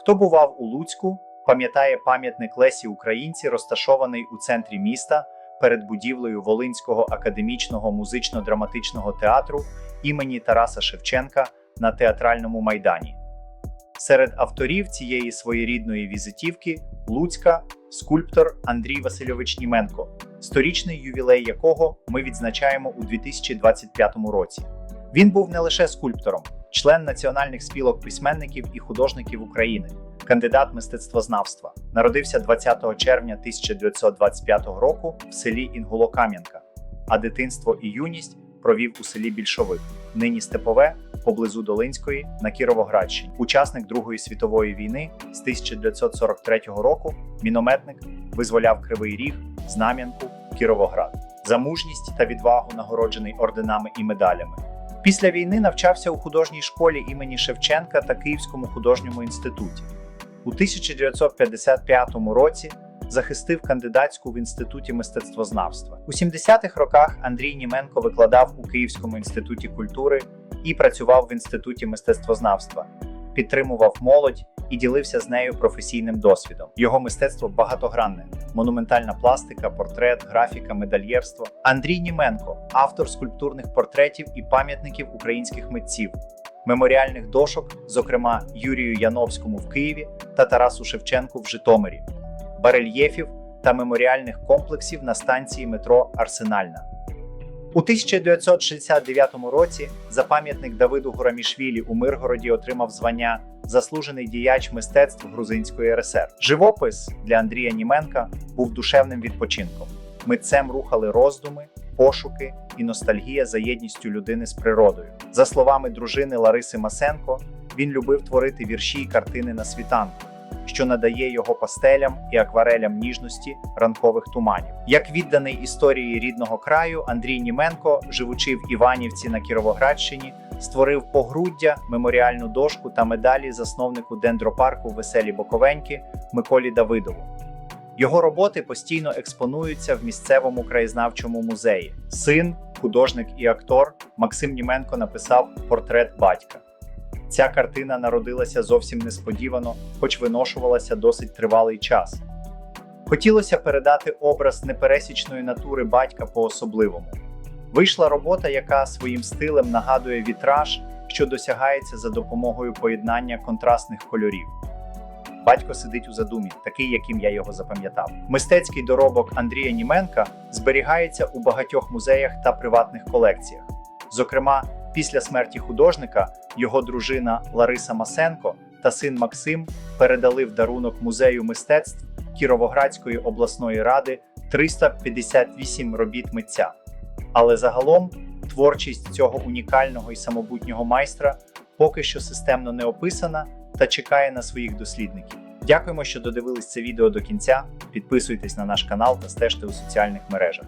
Хто бував у Луцьку, пам'ятає пам'ятник Лесі Українці, розташований у центрі міста перед будівлею Волинського академічного музично-драматичного театру імені Тараса Шевченка на театральному майдані. Серед авторів цієї своєрідної візитівки Луцька скульптор Андрій Васильович Німенко, сторічний ювілей якого ми відзначаємо у 2025 році. Він був не лише скульптором, член національних спілок письменників і художників України, кандидат мистецтвознавства. Народився 20 червня 1925 року в селі Інгулокам'янка, а дитинство і юність провів у селі Більшовик, нині Степове, поблизу Долинської на Кіровоградщині. Учасник Другої світової війни з 1943 року мінометник визволяв Кривий Ріг, Знам'янку, Кіровоград. За мужність та відвагу нагороджений орденами і медалями. Після війни навчався у художній школі імені Шевченка та Київському художньому інституті. У 1955 році захистив кандидатську в інституті мистецтвознавства. У 70-х роках Андрій Німенко викладав у Київському інституті культури і працював в інституті мистецтвознавства, підтримував молодь і ділився з нею професійним досвідом. Його мистецтво багатогранне: монументальна пластика, портрет, графіка, медальєрство. Андрій Німенко, автор скульптурних портретів і пам'ятників українських митців, меморіальних дошок, зокрема Юрію Яновському в Києві та Тарасу Шевченку в Житомирі, барельєфів та меморіальних комплексів на станції метро Арсенальна. У 1969 році за пам'ятник Давиду Гурамішвілі у Миргороді отримав звання Заслужений діяч мистецтв Грузинської РСР. Живопис для Андрія Німенка був душевним відпочинком. Митцем рухали роздуми, пошуки і ностальгія за єдністю людини з природою. За словами дружини Лариси Масенко, він любив творити вірші й картини на світанку що надає його пастелям і акварелям ніжності ранкових туманів. Як відданий історії рідного краю, Андрій Німенко, живучи в Іванівці на Кіровоградщині, створив погруддя, меморіальну дошку та медалі засновнику дендропарку Веселі Боковеньки Миколі Давидову. Його роботи постійно експонуються в місцевому краєзнавчому музеї. Син, художник і актор Максим Німенко написав портрет батька. Ця картина народилася зовсім несподівано, хоч виношувалася досить тривалий час. Хотілося передати образ непересічної натури батька по-особливому. Вийшла робота, яка своїм стилем нагадує вітраж, що досягається за допомогою поєднання контрастних кольорів. Батько сидить у задумі, такий, яким я його запам'ятав. Мистецький доробок Андрія Німенка зберігається у багатьох музеях та приватних колекціях. Зокрема, Після смерті художника його дружина Лариса Масенко та син Максим передали в дарунок музею мистецтв Кіровоградської обласної ради 358 робіт митця. Але загалом творчість цього унікального і самобутнього майстра поки що системно не описана та чекає на своїх дослідників. Дякуємо, що додивились це відео до кінця. Підписуйтесь на наш канал та стежте у соціальних мережах.